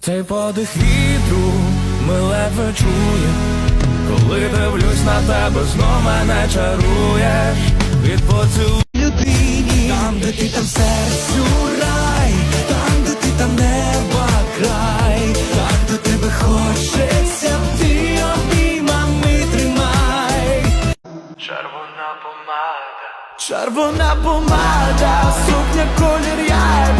Цей подих вітру ми ледве чує, коли дивлюсь на тебе, знов мене чаруєш. Від поцілунків людині, там, де ти там серцю рай, там, де ти там неба край, так до тебе хочеться, ти обіймами тримай. Червона помада, Червона помада, сукня колір яйду,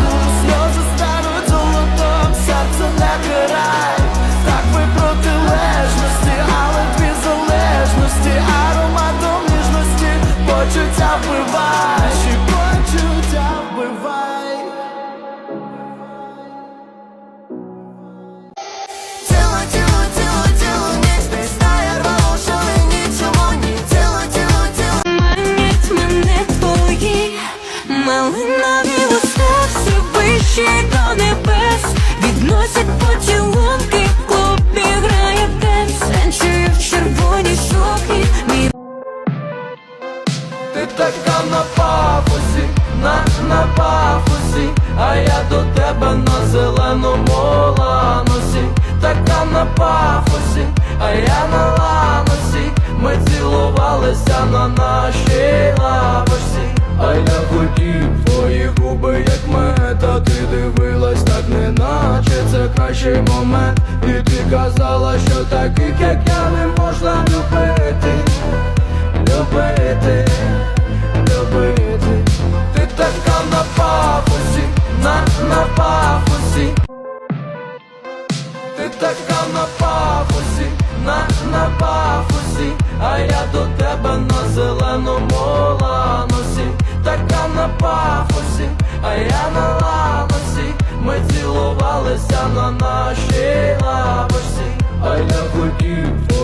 Ти така на пафосі, на, на пафосі, а я до тебе на зеленому ланосі, така на пафосі, а я на ланосі, ми цілувалися на нашій лавочці, а я хотів твої губи, як мета, ти дивилась так, неначе це кращий момент, і ти казала, що таких, як я, не можна любити на пафосі, а я до тебе на зеленому ланосі, така на пафосі, а я на ланосі, ми цілувалися на нашій лавочці, а я хотів.